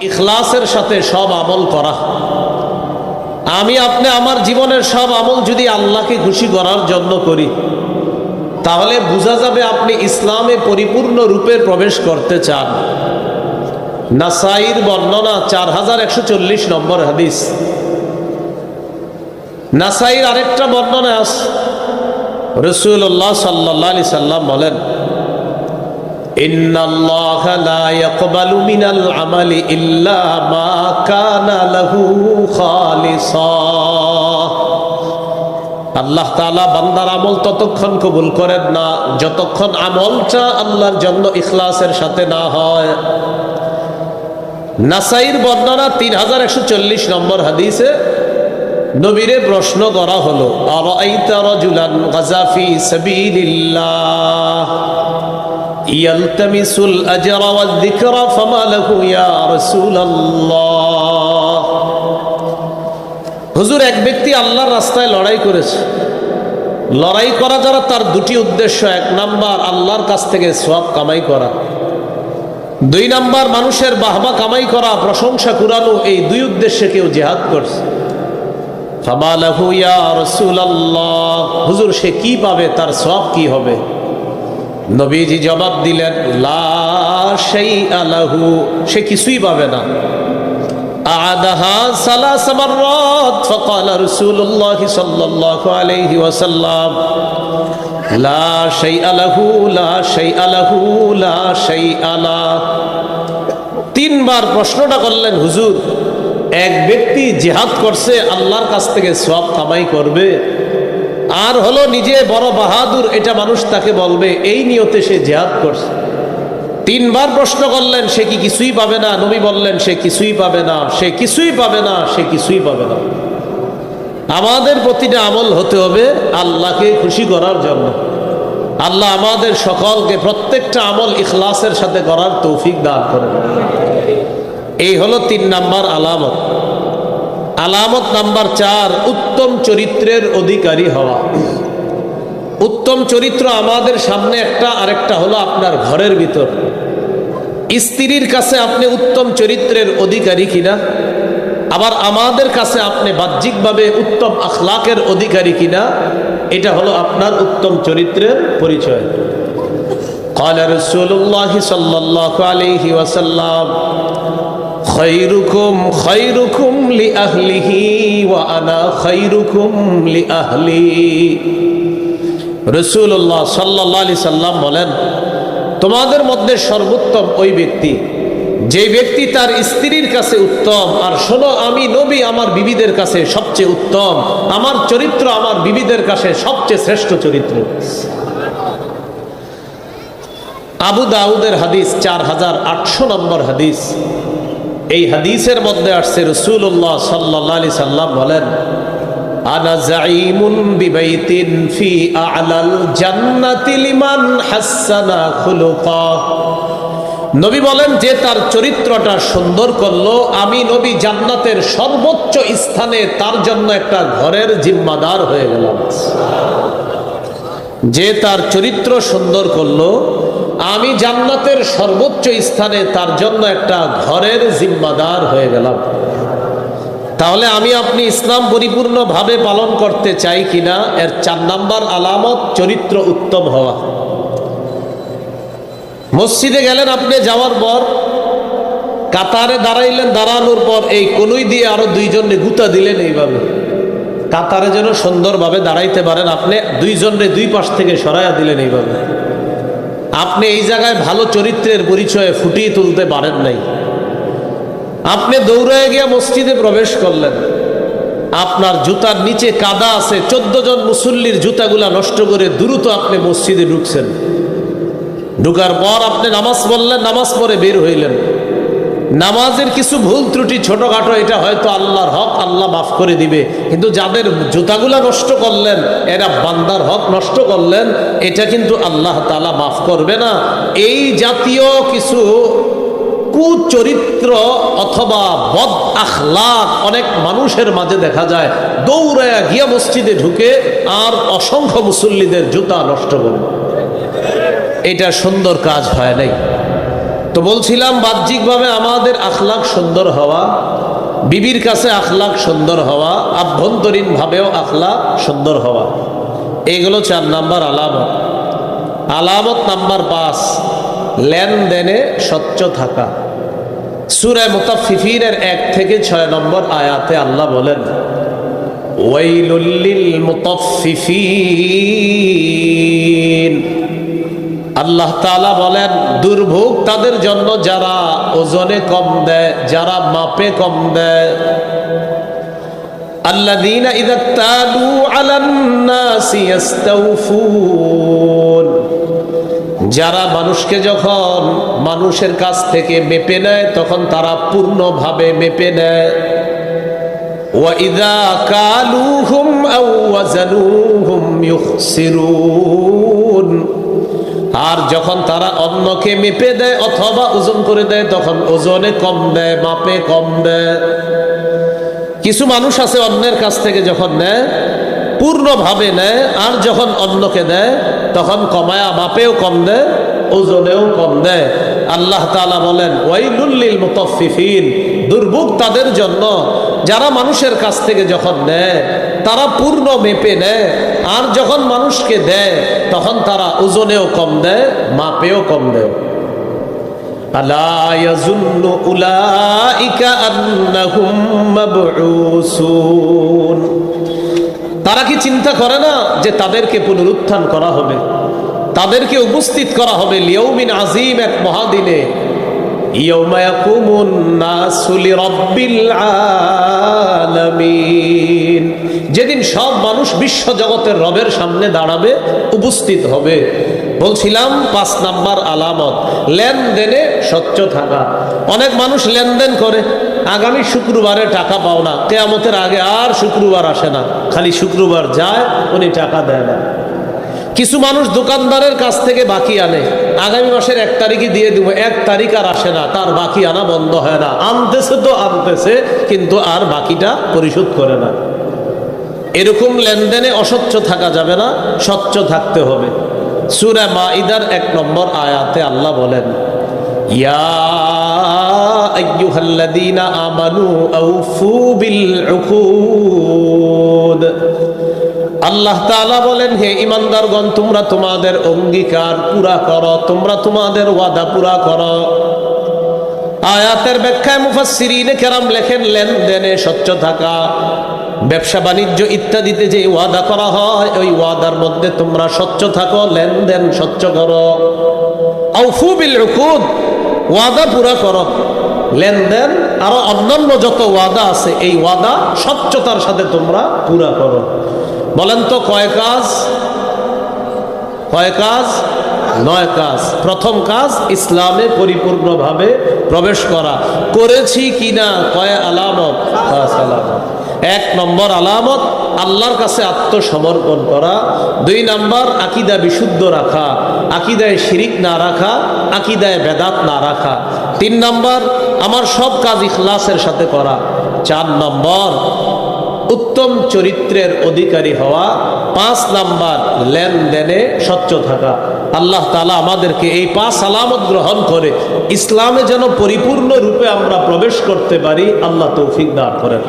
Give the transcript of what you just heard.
ইখলাসের সাথে সব আমল করা। আমি আপনি আমার জীবনের সব আমল যদি আল্লাহকে খুশি করার জন্য করি, তাহলে বোঝা যাবে আপনি ইসলামে পরিপূর্ণ রূপে প্রবেশ করতে চান। নাসাইর বর্ণনা চার হাজার একশো চল্লিশ নম্বর হাদিস। নাসাইর আরেকটা বর্ণনা আস রসুল্লাহ সাল্লাহ আলি সাল্লাম বলেন إن الله لا يقبل من العمل إلا ما كان له خالصا আল্লাহ তাআলা বান্দার আমল ততক্ষণ কবুল করেন না যতক্ষণ আমলটা আল্লাহর জন্য ইখলাসের সাথে না হয় নাসাইর বর্ণনা তিন হাজার একশো চল্লিশ নম্বর হাদিসে নবীরে প্রশ্ন করা হলো আর ইয়ালতামিসুল আজরা ওয়াল যিকরা, ফামা লাহু ইয়া রাসূলুল্লাহ। হুজুর, এক ব্যক্তি আল্লাহর রাস্তায় লড়াই করেছে। লড়াই করা যারা তার দুটি উদ্দেশ্য, এক নাম্বার আল্লাহর কাছ থেকে সব কামাই করা, দুই নাম্বার মানুষের বাহবা কামাই করা, প্রশংসা কুরানো এই দুই উদ্দেশ্যে কেউ জেহাদ করছে। হুজুর, সে কি পাবে, তার সব কি হবে? নবীজি জবাব দিলেন লা সেই আলাহু সে কিছুই পাবে না আদাহা সালাস মাররাত فقال رسول الله صلى الله عليه وسلم لا شيء له لا شيء له لا شيء له তিনবার প্রশ্নটা করলেন হুজুর এক ব্যক্তি জিহাদ করছে আল্লাহর কাছ থেকে সব কামাই করবে আর হলো নিজে বড় বাহাদুর, এটা মানুষ তাকে বলবে, এই নিয়তে সে জেহাদ করছে। তিনবার প্রশ্ন করলেন, সে কি কিছুই পাবে না? নবী বললেন, সে কিছুই পাবে না, সে কিছুই পাবে না, সে কিছুই পাবে না। আমাদের প্রতিটা আমল হতে হবে আল্লাহকে খুশি করার জন্য। আল্লাহ আমাদের সকলকে প্রত্যেকটা আমল ইখলাসের সাথে করার তৌফিক দান করেন। এই হলো তিন নাম্বার আলামত। আলামত নাম্বার চার উত্তম চরিত্রের অধিকারী হওয়া উত্তম চরিত্র আমাদের সামনে একটা আরেকটা হলো আপনার ঘরের ভিতর স্ত্রীর কাছে আপনি উত্তম চরিত্রের অধিকারী কিনা আবার আমাদের কাছে আপনি বাহ্যিকভাবে উত্তম আখলাকের অধিকারী কিনা এটা হলো আপনার উত্তম চরিত্রের পরিচয় قال رسول الله صلى الله عليه وسلم খৈরুকুম খৈরুকুম লি আহলিহি ওয়া আনা খৈরুকুম লি আহলি। রসুল্লাহ সাল্লাহ আলি সাল্লাম বলেন, তোমাদের মধ্যে সর্বোত্তম ওই ব্যক্তি, যে ব্যক্তি তার স্ত্রীর কাছে উত্তম, আর শোনো, আমি নবী আমার বিবিদের কাছে সবচেয়ে উত্তম, আমার চরিত্র আমার বিবিদের কাছে সবচেয়ে শ্রেষ্ঠ চরিত্র। আবু দাউদের হাদিস চার হাজার আটশো নম্বর হাদিস। এই হাদিসের মধ্যে আসছে রসুল্লাহ সাল্লাহ আলি সাল্লাম বলেন, আনা জাইমুন বিবাইতিন ফি আলাল জান্নাতি লিমান হাসানা নবী বলেন, যে তার চরিত্রটা সুন্দর করল, আমি নবী জান্নাতের সর্বোচ্চ স্থানে তার জন্য একটা ঘরের জিম্মাদার হয়ে গেলাম। যে তার চরিত্র সুন্দর করল আমি জান্নাতের সর্বোচ্চ স্থানে তার জন্য একটা ঘরের জিম্মাদার হয়ে গেলাম। তাহলে আমি আপনি ইসলাম পরিপূর্ণভাবে পালন করতে চাই কিনা? এর চার নাম্বার আলামত, চরিত্র উত্তম হওয়া। মসজিদে গেলেন আপনি যাওয়ার পর, কাতারে দাঁড়াইলেন, দাঁড়ানোর পর এই কনুই দিয়ে আরও দুইজনে গুতা দিলেন এইভাবে। কাতারে যেন সুন্দরভাবে দাঁড়াইতে পারেন, আপনি দুইজনে দুই পাশ থেকে সরাইয়া দিলেন এইভাবে। আপনি এই জায়গায় ভালো চরিত্রের পরিচয়ে ফুটিয়ে তুলতে পারেন নাই। আপনি দৌড়ায় গিয়া মসজিদে প্রবেশ করলেন। আপনার জুতার নিচে কাদা আছে, চোদ্দ জন মুসল্লির জুতাগুলা নষ্ট করে দ্রুত আপনি মসজিদে ঢুকছেন। ঢুকার পর আপনি নামাজ পড়লেন, নামাজ পরে বের হইলেন। নামাজের কিছু ভুল ত্রুটি ছোটখাটো, এটা হয়তো আল্লাহর হক, আল্লাহ মাফ করে দিবে। কিন্তু যাদের জুতাগুলা নষ্ট করলেন, এরা বান্দার হক নষ্ট করলেন, এটা কিন্তু আল্লাহ তালা মাফ করবে না। এই জাতীয় কিছু কুচরিত্র অথবা বদ আখলাক অনেক মানুষের মাঝে দেখা যায়, দৌড়ায়া গিয়া মসজিদে ঢুকে আর অসংখ্য মুসল্লিদের জুতা নষ্ট করে। এটা সুন্দর কাজ হয় নাই? তো বলছিলাম, বাহ্যিকভাবে আমাদের আখলাক সুন্দর হওয়া, বিবির কাছে আখলাক সুন্দর হওয়া, আভ্যন্তরীণভাবেও আখলাক সুন্দর হওয়া, এগুলো চার নাম্বার আলামত। আলামত নাম্বার পাঁচ, লেনদেনে স্বচ্ছ থাকা। সুরায় মুতাফিফিনের এক থেকে ছয় নম্বর আয়াতে আল্লাহ বলেন ওয়াইলুল্লিল মুতাফিফিন আল্লাহ তাআলা বলেন দুর্ভোগ তাদের জন্য যারা ওজনে কম দেয় যারা মাপে কম দেয় الذين إذا اكتالوا على الناس يستوفون যারা মানুষকে যখন মানুষের কাছ থেকে মেপে নেয় তখন তারা পূর্ণভাবে মেপে নেয় وإذا كالوهم أو وزنوهم يخسرون আর যখন তারা অন্যকে মেপে দেয় অথবা ওজন করে দেয়, তখন ওজনে কম দেয়, মাপে কম দেয়। কিছু মানুষ আছে অন্যের কাছ থেকে যখন নেয়, পূর্ণভাবে নেয়, আর যখন অন্যকে দেয়, তখন কমায়া মাপেও কম দেয়, ওজনেও কম দেয়। আল্লাহ তাআলা বলেন ওয়াইলুল্লিল মুতাফফিফিন দুর্ভোগ তাদের জন্য। যারা মানুষের কাছ থেকে যখন নেয়, তারা পূর্ণ মেপে নেয়। আর যখন মানুষকে দেয়, তখন তারা ওজনেও কম দেয়, মাপেও কম দেয়। তারা কি চিন্তা করে না যে তাদেরকে পুনরুত্থান করা হবে? তাদেরকে উপস্থিত করা হবে লিয়মিন আজিম এক মহাদিনে। যেদিন সব মানুষ বিশ্ব জগতের রবের সামনে দাঁড়াবে, উপস্থিত হবে। বলছিলাম, পাঁচ নাম্বার আলামত, লেনদেনে স্বচ্ছ থাকা। অনেক মানুষ লেনদেন করে, আগামী শুক্রবারে টাকা পাও না। কেয়ামতের আগে আর শুক্রবার আসে না। খালি শুক্রবার যায়, উনি টাকা দেয় না। কিছু মানুষ দোকানদারের কাছ থেকে বাকি আনে। আগামী মাসের এক তারিখই দিয়ে দিব। এক তারিখ আর আসে না, তার বাকি আনা বন্ধ হয় না। আনতেছে তো আনতেছে, কিন্তু আর বাকিটা পরিশোধ করে না। এরকম লেনদেনে অস্বচ্ছ থাকা যাবে না, স্বচ্ছ থাকতে হবে। সুরা মাইদার এক নম্বর আয়াতে আল্লাহ বলেন, ইয়া আমানু বিল আল্লাহ তাআলা বলেন, হে ইমানদারগণ তোমরা তোমাদের অঙ্গীকার পুরা করো, তোমরা তোমাদের ওয়াদা পুরা করো। আয়াতের ব্যাখ্যায় মুফাসসিরিনে কেরাম লেখেন, লেনদেনে স্বচ্ছ থাকা, ব্যবসা বাণিজ্য ইত্যাদিতে যে ওয়াদা করা হয়, ওই ওয়াদার মধ্যে তোমরা স্বচ্ছ থাকো, লেনদেন স্বচ্ছ করো। ওয়াদা পুরা করো। লেনদেন আরও অন্যান্য যত ওয়াদা আছে, এই ওয়াদা স্বচ্ছতার সাথে তোমরা পুরা করো। বলেন তো কয় কাজ? কয় কাজ? নয় কাজ। প্রথম কাজ, ইসলামে পরিপূর্ণভাবে প্রবেশ করা। করেছি কিনা? কয় আলামত? এক নম্বর আলামত, আল্লাহর কাছে আত্মসমর্পণ করা। দুই নম্বর, আকিদা বিশুদ্ধ রাখা। আকিদায় শিরিক না রাখা, আকিদায় বেদাত না রাখা। তিন নম্বর, আমার সব কাজ ইখলাসের সাথে করা। চার নম্বর উত্তম চরিত্রের অধিকারী হওয়া, পাঁচ নাম্বার লেনদেনে স্বচ্ছ থাকা। আল্লাহ তালা আমাদেরকে এই পাঁচ আলামত গ্রহণ করে ইসলামে যেন পরিপূর্ণ রূপে আমরা প্রবেশ করতে পারি, আল্লাহ তৌফিক দান করেন।